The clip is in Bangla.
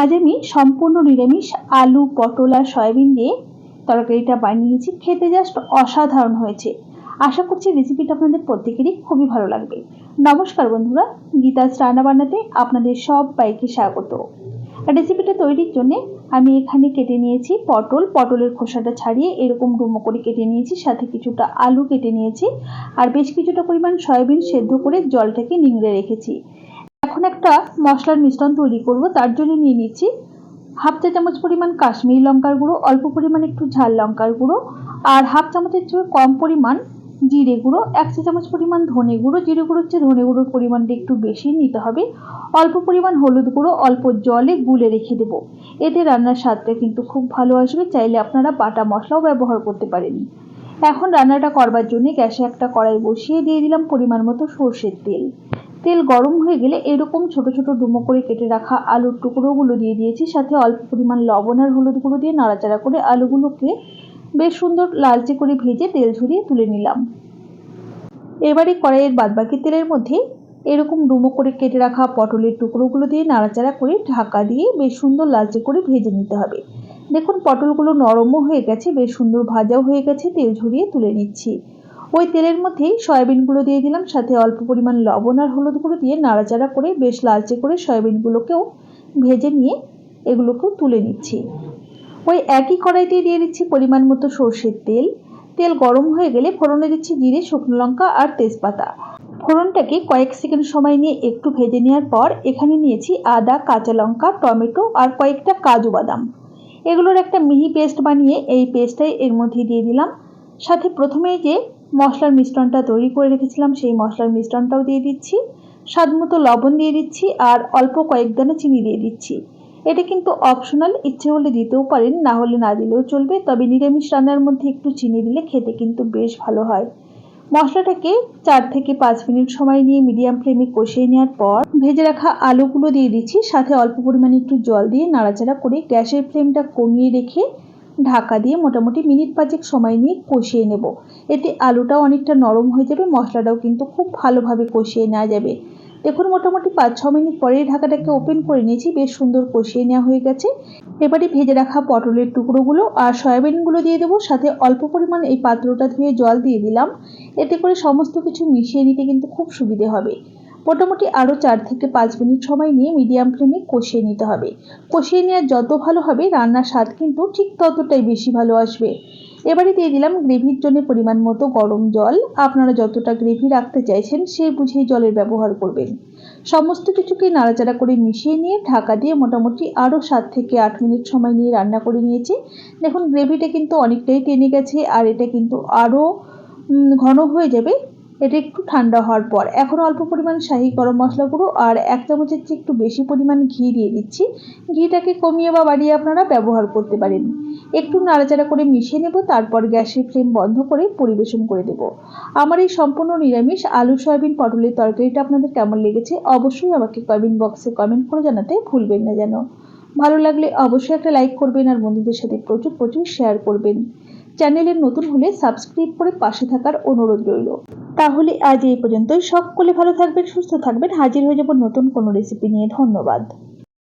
আজ আমি সম্পূর্ণ নিরামিষ আলু, পটল আর সয়াবিন দিয়ে তরকারিটা বানিয়েছি। খেতে জাস্ট অসাধারণ হয়েছে। আশা করছি রেসিপিটা আপনাদের প্রত্যেকেরই খুবই ভালো লাগবে। নমস্কার বন্ধুরা, গীতাস রান্না বানাতে আপনাদের সব বাইকে স্বাগত। রেসিপিটা তৈরির জন্য আমি এখানে কেটে নিয়েছি পটল। পটলের খোসাটা ছাড়িয়ে এরকম ডুমো করে কেটে নিয়েছি, সাথে কিছুটা আলু কেটে নিয়েছি। আর বেশ কিছুটা পরিমাণ সয়াবিন সেদ্ধ করে জলটাকে নিংড়ে রেখেছি। এখন একটা মশলার মিশ্রণ তৈরি করব, তার জন্য নিয়ে নিচ্ছি হাফ চা চামচ পরিমাণ কাশ্মীরি লঙ্কার গুঁড়ো, অল্প পরিমাণ একটু ঝাল লঙ্কার গুঁড়ো, আর হাফ চামচের চেয়ে কম পরিমাণ জিরে গুঁড়ো, এক চা চামচ পরিমাণ ধনে গুঁড়ো, জিরে গুঁড়ো হচ্ছে ধনে গুঁড়োর পরিমাণটা একটু বেশি নিতে হবে, অল্প পরিমাণ হলুদ গুঁড়ো, অল্প জলে গুলে রেখে দেব, এতে রান্নার স্বাদটা কিন্তু খুব ভালো আসবে, চাইলে আপনারা বাটা মশলাও ব্যবহার করতে পারেন। এখন রান্নাটা করবার জন্য গ্যাসে একটা কড়াই বসিয়ে দিয়ে দিলাম পরিমাণ মতো সর্ষের তেল। তেল গরম হয়ে গেলে এরকম ছোট ছোট ডুমো করে কেটে রাখা আলুর টুকরোগুলো দিয়ে দিয়েছি। সাথে অল্প পরিমাণ লবণ আর হলুদ গুঁড়ো দিয়ে নাড়াচাড়া করে আলুগুলোকে বেশ সুন্দর লালচে করে ভেজে তেল ঝরিয়ে তুলে নিলাম। এবারে কড়াইয়ের বাদবাকি তেলের মধ্যে এরকম ডুমো করে কেটে রাখা পটলের টুকরোগুলো দিয়ে নাড়াচাড়া করে ঢাকা দিয়ে বেশ সুন্দর লালচে করে ভেজে নিতে হবে। দেখুন, পটলগুলো নরমও হয়ে গেছে, বেশ সুন্দর ভাজাও হয়ে গেছে, তেল ঝরিয়ে তুলে নিচ্ছি। ওই তেলের মধ্যেই সয়াবিনগুলো দিয়ে দিলাম, সাথে অল্প পরিমাণ লবণ আর হলুদ গুঁড়ো দিয়ে নাড়াচাড়া করে বেশ লালচে করে সয়াবিনগুলোকেও ভেজে নিয়ে এগুলোকেও তুলে নিচ্ছি। ওই একই কড়াইতে দিয়ে দিচ্ছি পরিমাণ মতো সর্ষের তেল। তেল গরম হয়ে গেলে ফোড়নে দিচ্ছি জিরে, শুকনো লঙ্কা আর তেজপাতা। ফোড়নটাকে কয়েক সেকেন্ড সময় নিয়ে একটু ভেজে নেওয়ার পর এখানে নিয়েছি আদা, কাঁচা লঙ্কা, টমেটো আর কয়েকটা কাজু বাদাম। এগুলোর একটা মিহি পেস্ট বানিয়ে এই পেস্টটাই এর মধ্যে দিয়ে দিলাম। সাথে প্রথমেই যে মশলার মিশ্রণটা তৈরি করে রেখেছিলাম, সেই মশলার মিশ্রণটাও দিয়ে দিচ্ছি। স্বাদ মতো লবণ দিয়ে দিচ্ছি আর অল্প কয়েক দানা চিনি দিয়ে দিচ্ছি। এটা কিন্তু অপশনাল, ইচ্ছে হলে দিতেও পারেন, না হলে না দিলেও চলবে, তবে নিরামিষ রান্নার মধ্যে একটু চিনি দিলে খেতে কিন্তু বেশ ভালো হয়। মশলাটাকে চার থেকে পাঁচ মিনিট সময় নিয়ে মিডিয়াম ফ্লেমে কষিয়ে নেওয়ার পর ভেজে রাখা আলুগুলো দিয়ে দিচ্ছি, সাথে অল্প পরিমাণে একটু জল দিয়ে নাড়াচাড়া করে গ্যাসের ফ্লেমটা কমিয়ে রেখে ঢাকা দিয়ে মোটামুটি মিনিট পাঁচেক সময় নিয়ে কষিয়ে নেব। এতে আলুটাও অনেকটা নরম হয়ে যাবে, মশলাটাও কিন্তু খুব ভালোভাবে কষিয়ে নেওয়া যাবে। দেখুন, মোটামুটি পাঁচ ছ মিনিট পরেই ঢাকাটাকে ওপেন করে নিয়েছি, বেশ সুন্দর কষিয়ে নেওয়া হয়ে গেছে। এবারে ভেজে রাখা পটলের টুকরোগুলো আর সয়াবিনগুলো দিয়ে দেবো, সাথে অল্প পরিমাণ এই পাত্রটা ধুয়ে জল দিয়ে দিলাম। এতে করে সমস্ত কিছু মিশিয়ে নিতে কিন্তু খুব সুবিধে হবে। মোটামুটি আরও চার থেকে পাঁচ মিনিট সময় নিয়ে মিডিয়াম ফ্লেমে কষিয়ে নিতে হবে। কষিয়ে নেওয়া যত ভালো হবে, রান্নার স্বাদ কিন্তু ঠিক ততটাই বেশি ভালো আসবে। এবারে দিয়ে দিলাম গ্রেভির জন্য পরিমাণ মতো গরম জল। আপনারা যতটা গ্রেভি রাখতে চাইছেন, সে বুঝেই জলের ব্যবহার করবেন। সমস্ত কিছুকে নাড়াচাড়া করে মিশিয়ে নিয়ে ঢাকা দিয়ে মোটামুটি আরও সাত থেকে আট মিনিট সময় নিয়ে রান্না করে নিয়েছি। দেখুন, গ্রেভিটা কিন্তু অনেকটাই টেনে গেছে, আর এটা কিন্তু আরও ঘন হয়ে যাবে। এটা একটু ঠান্ডা হওয়ার পর। এখন অল্প পরিমাণ শাহি গরম মশলা গুঁড়ো আর এক চামচের চেয়ে একটু বেশি পরিমাণ ঘি দিয়ে দিচ্ছি। ঘিটাকে কমিয়ে বা বাড়িয়ে আপনারা ব্যবহার করতে পারেন। একটু নাড়াচাড়া করে মিশিয়ে নেব, তারপর গ্যাসের ফ্লেম বন্ধ করে পরিবেশন করে দেব। আমার এই সম্পূর্ণ নিরামিষ আলু, সয়াবিন, পটলের তরকারিটা আপনাদের কেমন লেগেছে অবশ্যই আমাকে কমেন্ট বক্সে কমেন্ট করে জানাতে ভুলবেন না যেন। ভালো লাগলে অবশ্যই একটা লাইক করবেন আর বন্ধুদের সাথে প্রচুর প্রচুর শেয়ার করবেন। চ্যানেলের নতুন হলে সাবস্ক্রাইব করে পাশে থাকার অনুরোধ রইল। তাহলে আজ এই পর্যন্তই। সকলে ভালো থাকবেন, সুস্থ থাকবেন। হাজির হয়ে যাব নতুন কোনো রেসিপি নিয়ে। ধন্যবাদ।